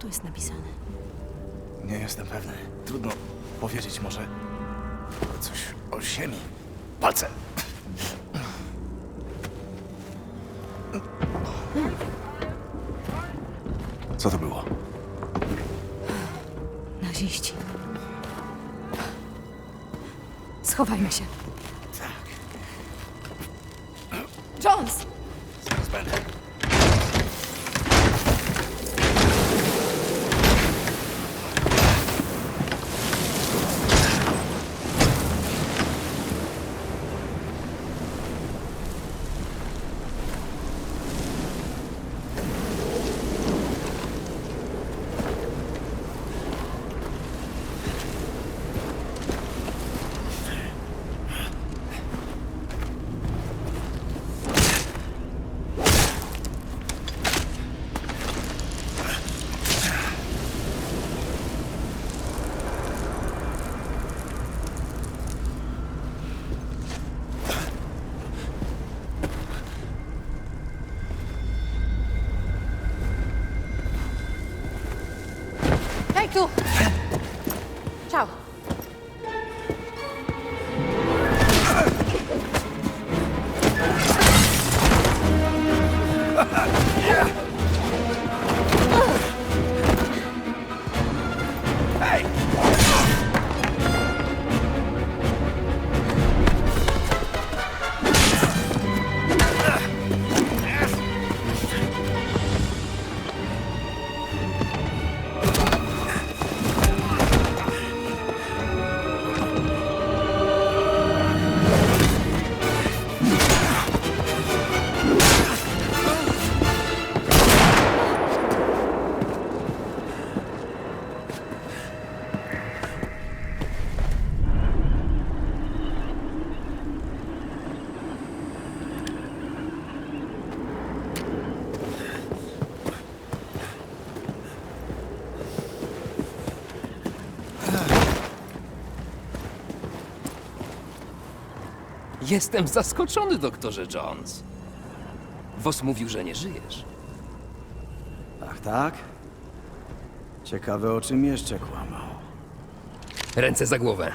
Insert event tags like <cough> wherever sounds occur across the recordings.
tu jest napisane? Nie jestem pewny. Trudno powiedzieć może coś o ziemi. Palce. Co to było? Naziści. Schowajmy się. Tak, Jones! zaraz będę. と Jestem zaskoczony, doktorze Jones. Wos mówił, że nie żyjesz. Ach tak? Ciekawe o czym jeszcze kłamał. Ręce za głowę.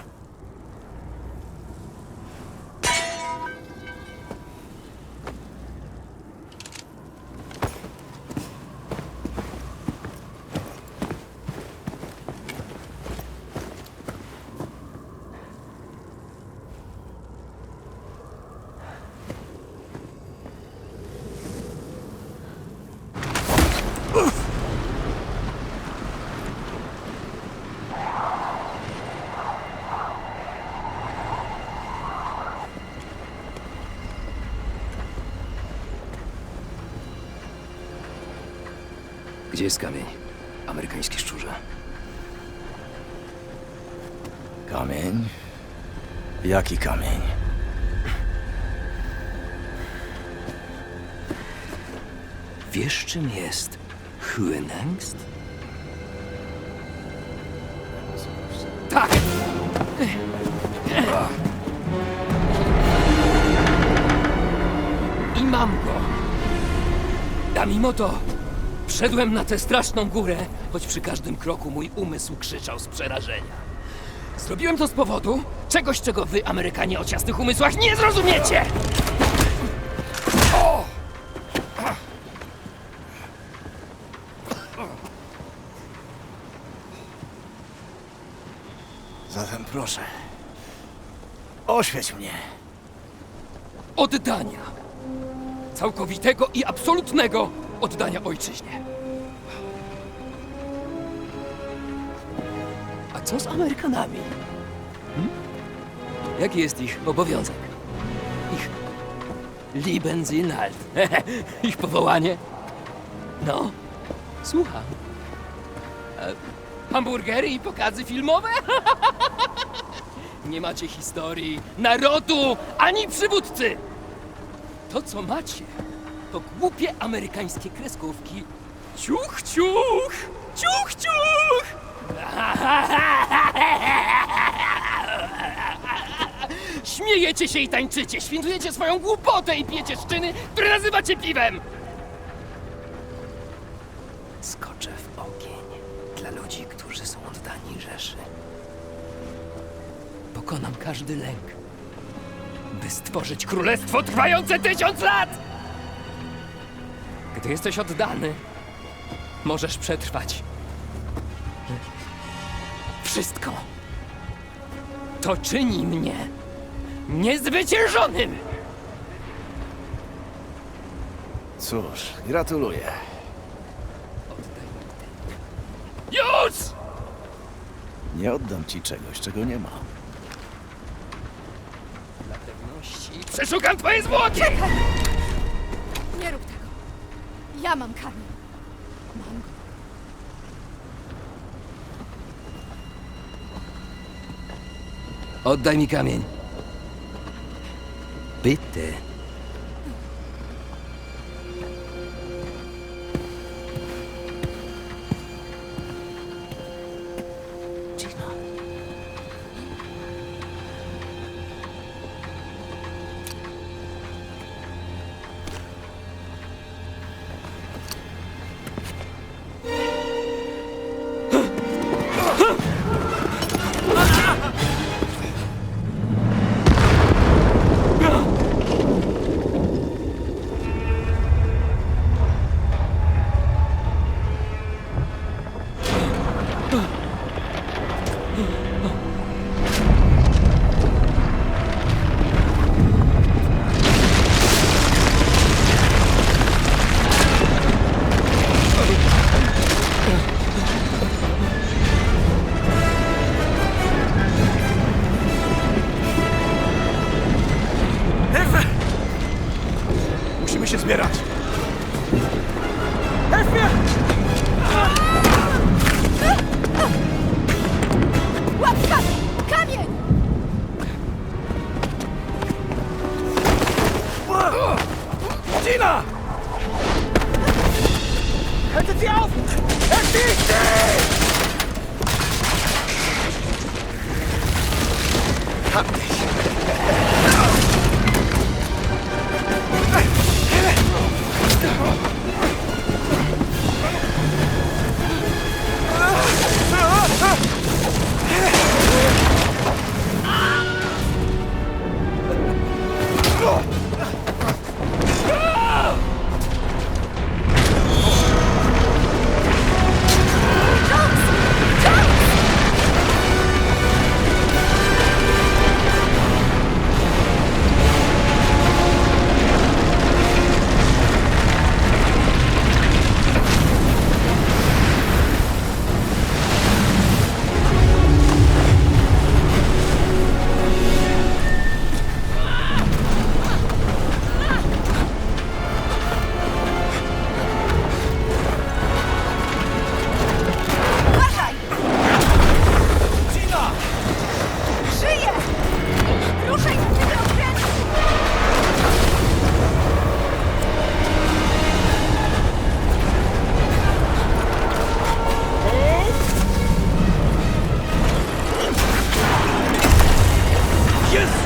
Gdzie jest kamień? Amerykański szczurze. Kamień? Jaki kamień? Wiesz, czym jest Huenangst? Tak! I mam go. A mimo to wszedłem na tę straszną górę, choć przy każdym kroku mój umysł krzyczał z przerażenia. Zrobiłem to z powodu czegoś, czego wy, Amerykanie o ciasnych umysłach, nie zrozumiecie! Zatem proszę. Oświeć mnie. oddania. Całkowitego i absolutnego oddania ojczyźnie. Co z Amerykanami? Hmm? Jaki jest ich obowiązek? Ich Liebenzinhalt. <laughs> ich powołanie? No, słucham. E, hamburgery i pokazy filmowe? <laughs> Nie macie historii, narodu, ani przywódcy! To, co macie, to głupie amerykańskie kreskówki. Ciuch, ciuch! Ciuch, ciuch! <laughs> Śmiejecie się i tańczycie, świętujecie swoją głupotę i pijecie szczyny, które nazywacie piwem! Skoczę w ogień. ludzi, którzy są oddani Rzeszy. Pokonam każdy lęk, by stworzyć królestwo trwające tysiąc lat! Gdy jesteś oddany, możesz przetrwać. Wszystko. To czyni mnie niezwyciężonym! Cóż, gratuluję. Już! Nie oddam ci czegoś, czego nie ma. Dla pewności przeszukam twoje zwłoki! Nie rób tego. Ja mam kamień. Mam go. Oddaj mi kamień. bitte. Kamień! Gina! Haltet sie auf! Erschießt sie! Hab dich! Yes!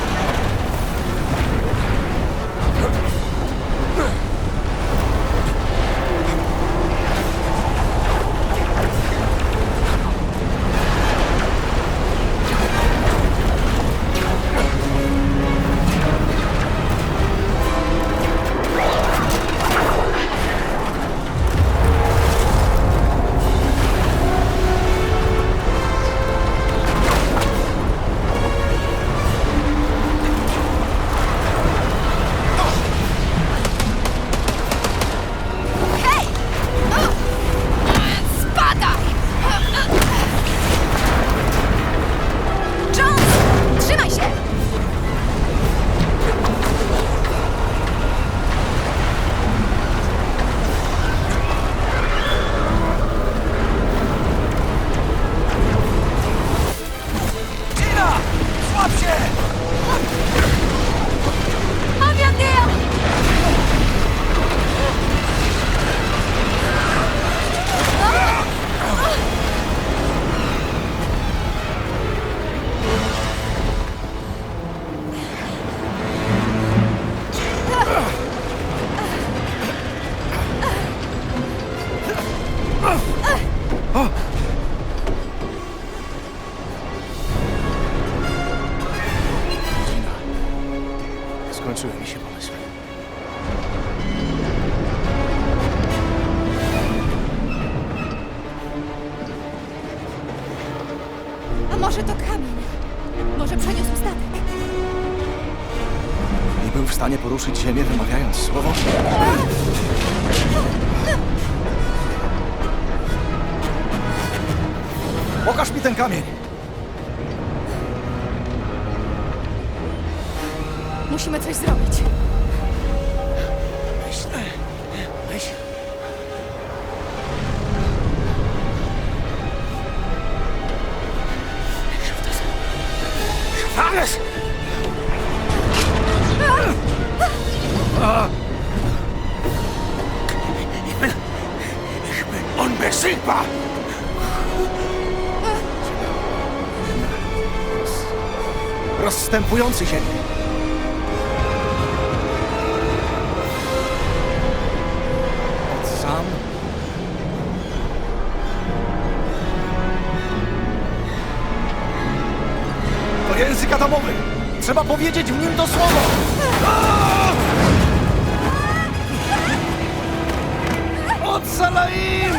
Skończyły mi się pomysły. A może to kamień? Może przeniósł statek? Nie był w stanie poruszyć ziemię, wymawiając słowo. Pokaż mi ten kamień! Musimy coś zrobić. Myślę. Myśl. Alles! Ich bin... Ich bin unbesiegbar! Rozstępujący ziemię. Język atomowy! Trzeba powiedzieć w nim to słowo! Odsalaim!